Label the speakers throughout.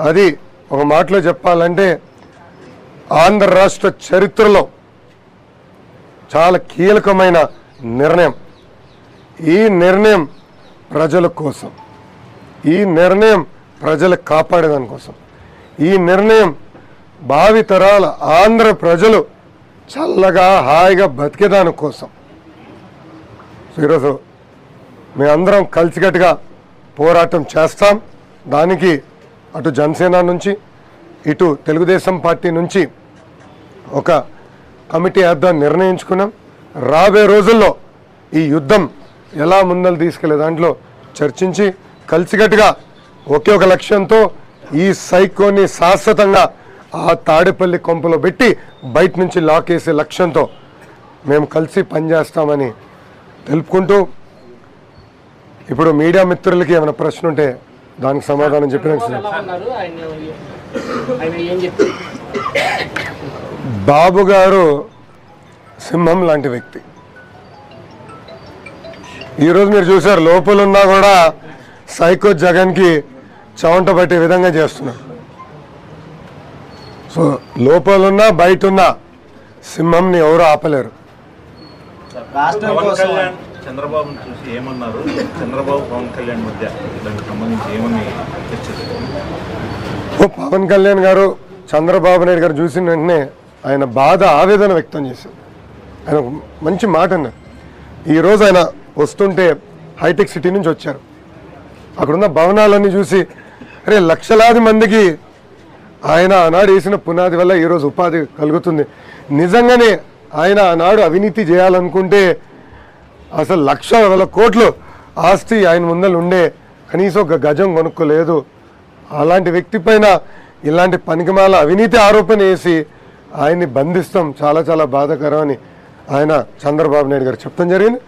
Speaker 1: అది ఒక మాటలో చెప్పాలంటే ఆంధ్ర రాష్ట్ర చరిత్రలో చాలా కీలకమైన నిర్ణయం. ఈ నిర్ణయం ప్రజల కోసం. ఈ నిర్ణయం ప్రజలు కాపాడేదాని కోసం. ఈ నిర్ణయం భావితరాల ఆంధ్ర ప్రజలు చల్లగా హాయిగా బతికేదాని కోసం. సో ఈరోజు మేమందరం కలిసికట్టుగా పోరాటం చేస్తాం. దానికి అటు జనసేన నుంచి ఇటు తెలుగుదేశం పార్టీ నుంచి ఒక కమిటీ వేద్దాం నిర్ణయించుకున్నాం. రాబోయే రోజుల్లో ఈ యుద్ధం ఎలా ముందలు తీసుకెళ్ళే దాంట్లో చర్చించి కలిసికట్టుగా ఒకే ఒక లక్ష్యంతో ఈ సైకోని శాశ్వతంగా ఆ తాడేపల్లి కొంపలో పెట్టి బయట నుంచి లాక్ వేసే లక్ష్యంతో మేము కలిసి పనిచేస్తామని తెలుపుకుంటూ ఇప్పుడు మీడియా మిత్రులకి ఏమైనా ప్రశ్న ఉంటే దానికి సమాధానం చెప్పిన
Speaker 2: ఎలా ఉన్నారు? ఆయన ఆయన ఏం చెప్తారు
Speaker 1: బాబు గారు సింహం లాంటి వ్యక్తి. ఈరోజు మీరు చూసారు లోపల ఉన్నా కూడా సైకో జగన్కి చవంట పట్టే విధంగా చేస్తున్నారు. సో లోపలున్నా బయట ఉన్న సింహంని ఎవరు ఆపలేరు.
Speaker 3: రాష్ట్రం కోసం
Speaker 4: చంద్రబాబును చూసి ఏమన్నారు? చంద్రబాబు పవన్ కళ్యాణ్ మధ్య దానికి సంబంధించి ఏమని చర్చ
Speaker 1: పవన్ కళ్యాణ్ గారు చంద్రబాబు నాయుడు గారు చూసిన వెంటనే ఆయన బాధ ఆవేదన వ్యక్తం చేశారు. ఆయన మంచి మాట అన్నారు. ఈరోజు ఆయన వస్తుంటే హైటెక్ సిటీ నుంచి వచ్చారు. అక్కడున్న భవనాలన్నీ చూసి అరే లక్షలాది మందికి ఆయన ఆనాడు వేసిన పునాది వల్ల ఈరోజు ఉపాధి కలుగుతుంది. నిజంగానే ఆయన ఆనాడు అవినీతి చేయాలనుకుంటే అసలు లక్ష వేల కోట్లు ఆస్తి ఆయన ముందర ఉండే కనీసం ఒక గజం కొనుక్కోలేదు. అలాంటి వ్యక్తి పైన ఇలాంటి పనికిమాల అవినీతి ఆరోపణ వేసి ఆయన్ని బంధిస్తాం చాలా చాలా బాధాకరం అని ఆయన చంద్రబాబు నాయుడు గారు చెప్తాం జరిగింది.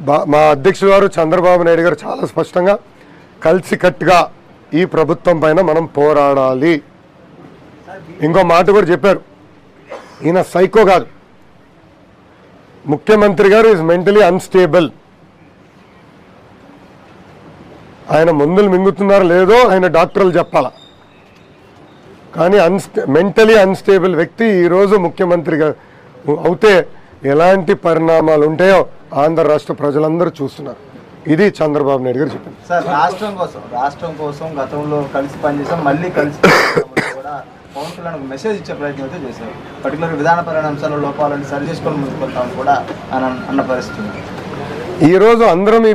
Speaker 1: బా మా అధ్యక్షుడు గారు చంద్రబాబు నాయుడు గారు చాలా స్పష్టంగా కలిసికట్టుగా ఈ ప్రభుత్వం పైన మనం పోరాడాలి. ఇంకో మాట కూడా చెప్పారు. ఈయన సైకో కాదు. ముఖ్యమంత్రి గారు ఈజ్ మెంటలీ అన్స్టేబుల్ ఆయన మందులు మింగుతున్నారో లేదో ఆయన డాక్టర్లు చెప్పాల? కానీ అన్స్టే మెంటలీ అన్స్టేబుల్ వ్యక్తి ఈరోజు ముఖ్యమంత్రిగా అవుతే ఎలాంటి పరిణామాలు ఉంటాయో ఆంధ్ర రాష్ట్ర ప్రజలందరూ చూస్తున్నారు. ఇది చంద్రబాబు నాయుడు గారు చెప్పింది.
Speaker 3: సార్ రాష్ట్రం కోసం రాష్ట్రం కోసం గతంలో కలిసి పనిచేసాం మళ్ళీ కలిసి కూడా పవన్ కళ్యాణ్ ఒక మెసేజ్ ఇచ్చే ప్రయత్నం అయితే చేశారు. పర్టికులర్ విధానపరమైన అంశాల లోపాలను సరి చేసుకొని ముందుకు వెళ్తామని కూడా అని అన్న పరిస్థితి
Speaker 1: ఈరోజు అందరం ఈ